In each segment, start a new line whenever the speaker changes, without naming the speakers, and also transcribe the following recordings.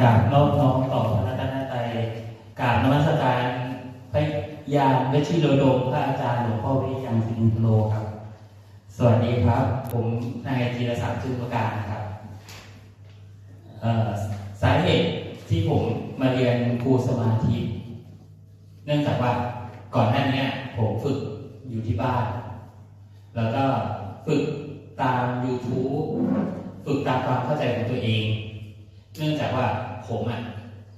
กราบน้อมน้อมต่อพระรัตนตรัยกราบนมัสการพระยานวชิโรดมพระอาจารย์หลวงพ่อวิยังสิงโลครับ สวัสดีครับ ผมนายจีรศักดิ์ชื่อประการนะครับสาเหตุที่ผมมาเรียนครูสมาธิ เนื่องจากว่าก่อนหน้านี้ผมฝึกอยู่ที่บ้าน แล้วก็ฝึกตาม YouTube ฝึกตามความเข้าใจของตัวเอง เนื่องจากว่าผมอะ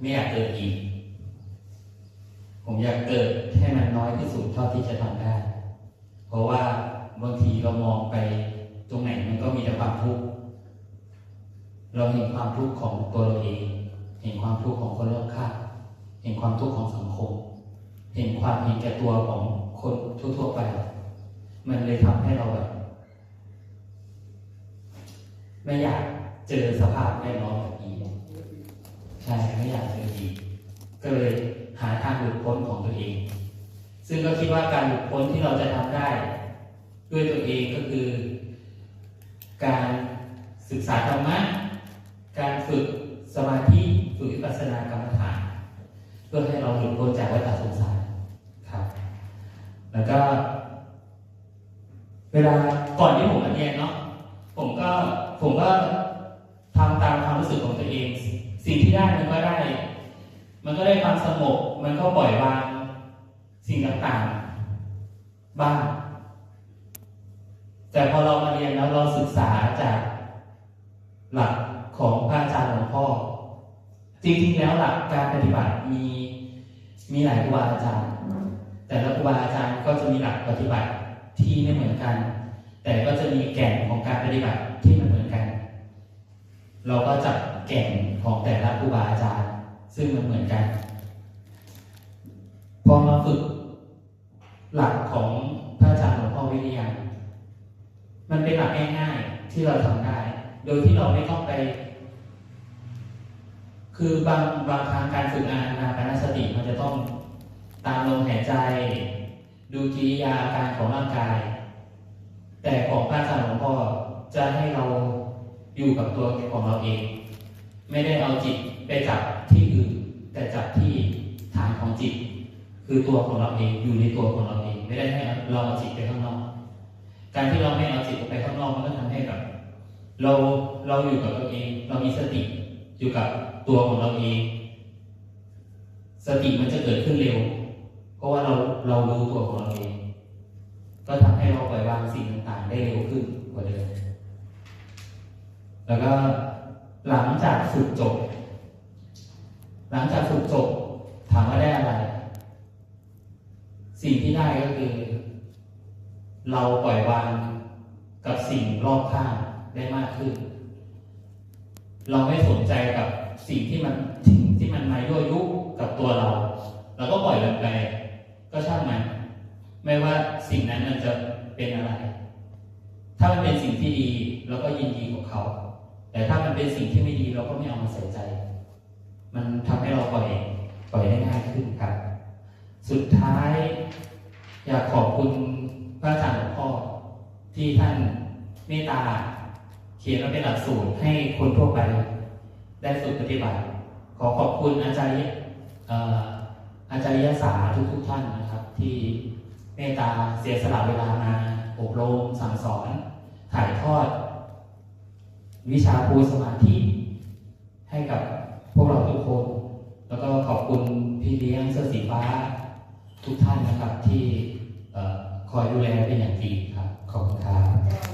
ไม่อยากเกิดอีก ผมอยากเกิดให้มันน้อยที่สุดเท่าที่จะทำได้ เพราะว่าบางทีเรามองไปตรงไหนมันก็มีแต่ความทุกข์ เราเห็นความทุกข์ของตัวเราเอง เห็นความทุกข์ของคนรอบข้าง เห็นความทุกข์ของสังคม เห็นความเห็นแก่ตัวของคนทั่วๆไป มันเลยทำให้เราแบบไม่อยากเจอสภาพแวดล้อมแบบนี้ ใช่ไม่อยากเจออีกก็เลยหาทางหลุดพ้นของตัวเอง ซึ่งก็คิดว่าการหลุดพ้นที่เราจะทำได้ ด้วยตัวเองก็คือ การศึกษาธรรมะการฝึกสมาธิฝึกวิปัสสนากรรมฐาน เพื่อให้เราหลุดพ้นจากวัฏสงสารครับ แล้วก็ เวลาก่อนที่ผมมาเรียนเนาะผมก็ผมก็ทำตามความรู้สึกของตัวเอง สิ่งที่ได้มันก็ได้ มันก็ได้ความสงบ มันก็ปล่อยวางสิ่งต่างๆ บ้าง แต่พอเรามาเรียนแล้วเราศึกษาจากหลักของพระอาจารย์หลวงพ่อ จริงๆแล้วหลักการปฏิบัติมีมีหลายครูบาอาจารย์ แต่ละครูบาอาจารย์ก็จะมีหลักปฏิบัติที่ไม่เหมือนกัน แต่ก็จะมีแก่นของการปฏิบัติที่มันเหมือนกัน เราก็จับแก่นของแต่ละครูบาอาจารย์ ซึ่งมันเหมือนกัน พอมาฝึกหลักของพระอาจารย์หลวงพ่อวิริยังมันเป็นหลักง่ายๆที่เราทำได้ โดยที่เราไม่ต้องไป คือบางบางครั้งการฝึกอานาปานสติมันจะต้องตามลมหายใจ ดูกิริยาอาการของร่างกาย แต่ของพระอาจารย์หลวงพ่อจะให้เรา อยู่กับตัวของเราเอง ไม่ได้เอาจิตไปจับที่อื่น แต่จับที่ฐานของจิต คือตัวของเราเองอยู่ในตัวของเราเอง ไม่ได้ให้เราเอาจิตไปข้างนอก การที่เราไม่เอาจิตไปข้างนอกมันก็ทำให้แบบเราเราอยู่กับตัวเอง เรามีสติอยู่กับตัวของเราเอง สติมันจะเกิดขึ้นเร็ว เพราะว่าเราเรารู้ตัวของเราเอง ก็ทำให้เราปล่อยวางสิ่งต่างๆ ได้เร็วขึ้นกว่าเดิม แล้วก็หลังจากฝึกจบ หลังจากฝึกจบถามว่าได้อะไร สิ่งที่ได้ก็คือ เราปล่อยวางกับสิ่งรอบข้างได้มากขึ้น เราไม่สนใจกับสิ่งที่มันสิ่งที่มันมายั่วยุกับตัวเรา เราก็ปล่อยมันไปก็ช่างมันไม่ว่าสิ่งนั้นมันจะเป็นอะไร ถ้ามันเป็นสิ่งที่ดีเราก็ยินดีกับเขา แต่ถ้ามันเป็นสิ่งที่ไม่ดีเราก็ไม่เอามาใส่ใจ มันทำให้เราปล่อยปล่อยได้ง่ายขึ้นครับ สุดท้าย อยากขอบคุณพระอาจารย์หลวงพ่อที่ท่านเมตตาเขียนมาเป็นหลักสูตรให้คนทั่วไป ได้ฝึกปฏิบัติ ขอขอบคุณอาจารย์อาจารย์ศาทุกทุกๆท่านนะครับ ที่เมตตาเสียสละเวลามาอบรมสั่งสอน ถ่ายทอด วิชาภูสมาธิให้กับพวกเราทุกคน แล้วก็ขอบคุณพี่เลี้ยงเสื้อสีฟ้า ทุกท่านนะครับที่คอยดูแลเป็นอย่างดีครับ ขอบคุณครับ